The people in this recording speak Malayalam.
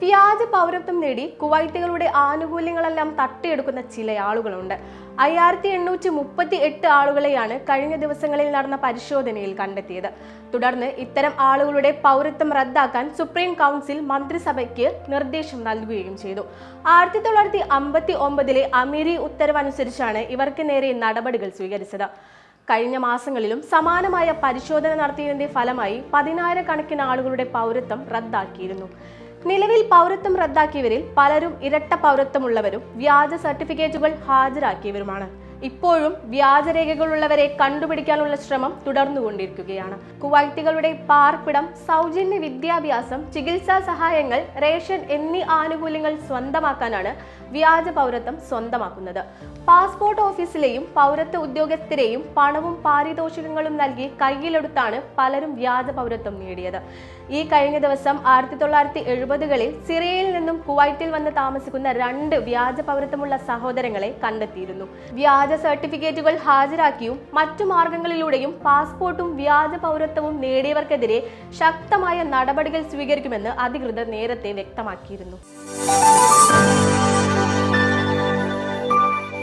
വ്യാജ പൗരത്വം നേടി കുവൈറ്റുകളുടെ ആനുകൂല്യങ്ങളെല്ലാം തട്ടിയെടുക്കുന്ന ചില ആളുകളുണ്ട്. അയ്യായിരത്തി എണ്ണൂറ്റി മുപ്പത്തി എട്ട് ആളുകളെയാണ് കഴിഞ്ഞ ദിവസങ്ങളിൽ നടന്ന പരിശോധനയിൽ കണ്ടെത്തിയത്. തുടർന്ന് ഇത്തരം ആളുകളുടെ പൗരത്വം റദ്ദാക്കാൻ സുപ്രീം കൗൺസിൽ മന്ത്രിസഭയ്ക്ക് നിർദ്ദേശം നൽകുകയും ചെയ്തു. ആയിരത്തി തൊള്ളായിരത്തി അമ്പത്തി ഒമ്പതിലെ അമീരി ഉത്തരവനുസരിച്ചാണ് ഇവർക്ക് നേരെ നടപടികൾ സ്വീകരിച്ചത്. കഴിഞ്ഞ മാസങ്ങളിലും സമാനമായ പരിശോധന നടത്തിയതിന്റെ ഫലമായി പതിനായിരക്കണക്കിന് ആളുകളുടെ പൗരത്വം റദ്ദാക്കിയിരുന്നു. നിലവിൽ പൗരത്വം റദ്ദാക്കിയവരിൽ പലരും ഇരട്ട പൗരത്വമുള്ളവരും വ്യാജ സർട്ടിഫിക്കറ്റുകൾ ഹാജരാക്കിയവരുമാണ്. ഇപ്പോഴും വ്യാജരേഖകളുള്ളവരെ കണ്ടുപിടിക്കാനുള്ള ശ്രമം തുടർന്നുകൊണ്ടിരിക്കുകയാണ്. കുവൈത്തികളുടെ പാർപ്പിടം സൗജന്യ വിദ്യാഭ്യാസം ചികിത്സാ സഹായങ്ങൾ റേഷൻ എന്നീ ആനുകൂല്യങ്ങൾ സ്വന്തമാക്കാനാണ് വ്യാജ പൗരത്വം സ്വന്തമാക്കുന്നത്. പാസ്പോർട്ട് ഓഫീസിലെയും പൗരത്വ ഉദ്യോഗസ്ഥരെയും പണവും പാരിതോഷികങ്ങളും നൽകി കയ്യിലെടുത്താണ് പലരും വ്യാജ പൗരത്വം നേടിയത്. ഈ കഴിഞ്ഞ ദിവസം ആയിരത്തി തൊള്ളായിരത്തി എഴുപതുകളിൽ സിറിയയിൽ നിന്നും കുവൈറ്റിൽ വന്ന് താമസിക്കുന്ന രണ്ട് വ്യാജ പൗരത്വമുള്ള സഹോദരങ്ങളെ കണ്ടെത്തിയിരുന്നു. വ്യാജ സർട്ടിഫിക്കറ്റുകൾ ഹാജരാക്കിയും മറ്റു മാർഗങ്ങളിലൂടെയും പാസ്പോർട്ടും വ്യാജ പൗരത്വവും നേടിയവർക്കെതിരെ ശക്തമായ നടപടികൾ സ്വീകരിക്കുമെന്ന് അധികൃതർ നേരത്തെ വ്യക്തമാക്കിയിരുന്നു.